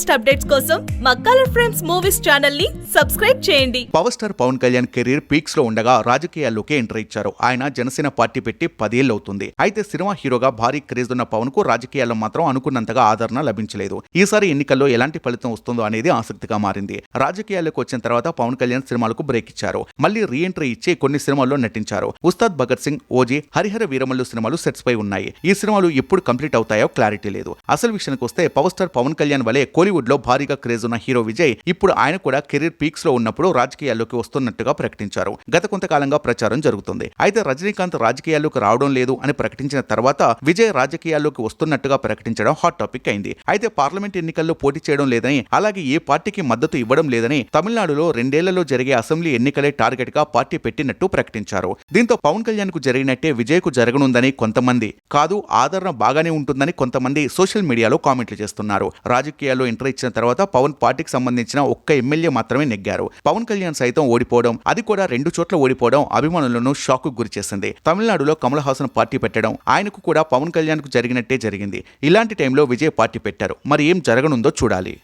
Latest updates కోసం మా colour frames movies ఛానల్ని సబ్స్క్రైబ్ చేయండి. Power star Pawan Kalyan career పీక్స్లో ఉండగా రాజకీయాల్లోకి ఎంటర్ ఇచ్చారు. ఆయన జనసేన పార్టీ పెట్టి పదేళ్ళు అవుతుంది అయితే సినిమా హీరోగా భారీ క్రేజ్ ఉన్న పవన్కు రాజకీయాల్లో మాత్రం అనుకున్నంతగా ఆదరణ లభించలేదు. ఈసారి ఎన్నికల్లో ఎలాంటి ఫలితం వస్తుందో అనేది ఆసక్తిగా మారింది. రాజకీయాల్లోకి వచ్చిన తర్వాత పవన్ కళ్యాణ్ సినిమాలకు బ్రేక్ ఇచ్చారు. మళ్ళీ రీ ఎంట్రీ ఇచ్చి కొన్ని సినిమాల్లో నటించారు. ఉస్తాద్ భగత్ సింగ్ ఓజీ హరిహర వీరమల్లు సినిమాలు సెట్స్ పై ఉన్నాయి. ఈ సినిమాలు ఎప్పుడు కంప్లీట్ అవుతాయో క్లారిటీ లేదు. అసలు విషయానికి వస్తే పవర్ స్టార్ పవన్ కళ్యాణ్ వలె కోలి లో భారీగా క్రేజ్ ఉన్న హీరో విజయ్ ఇప్పుడు ఆయన కూడా కెరీర్ పీక్స్లో ఉన్నప్పుడు రాజకీయాల్లోకి వస్తున్నట్టుగా ప్రకటించారు. గత కొంతకాలంగా ప్రచారం జరుగుతుంది. అయితే రజనీకాంత్ రాజకీయాల్లోకి రావడం లేదు అని ప్రకటించిన తర్వాత విజయ్ రాజకీయాల్లోకి వస్తున్నట్టుగా ప్రకటించడం హాట్ టాపిక్ అయింది. అయితే పార్లమెంట్ ఎన్నికల్లో పోటీ చేయడం లేదని అలాగే ఏ పార్టీకి మద్దతు ఇవ్వడం లేదని తమిళనాడులో రెండేళ్ళలో జరిగే అసెంబ్లీ ఎన్నికలే టార్గెట్గా పార్టీ పెట్టినట్టు ప్రకటించారు. దీంతో పవన్ కళ్యాణ్కు జరిగినట్టే విజయ్కు జరగనుందని కొంతమంది కాదు ఆదరణ బాగానే ఉంటుందని కొంతమంది సోషల్ మీడియాలో కామెంట్లు చేస్తున్నారు. రాజకీయాల్లో ఎంటర్ ఇచ్చిన తర్వాత పవన్ పార్టీకి సంబంధించిన ఒక్క ఎమ్మెల్యే మాత్రమే నెగ్గారు. పవన్ కళ్యాణ్ సైతం ఓడిపోవడం అది కూడా రెండు చోట్ల ఓడిపోవడం అభిమానులను షాక్ గురి చేసింది. తమిళనాడులో కమల్ హాసన్ పార్టీ పెట్టడం ఆయనకు కూడా పవన్ కళ్యాణ్కు జరిగినట్టే జరిగింది. ఇలాంటి టైంలో విజయ్ పార్టీ పెట్టారు. మరి ఏం జరగనుందో చూడాలి.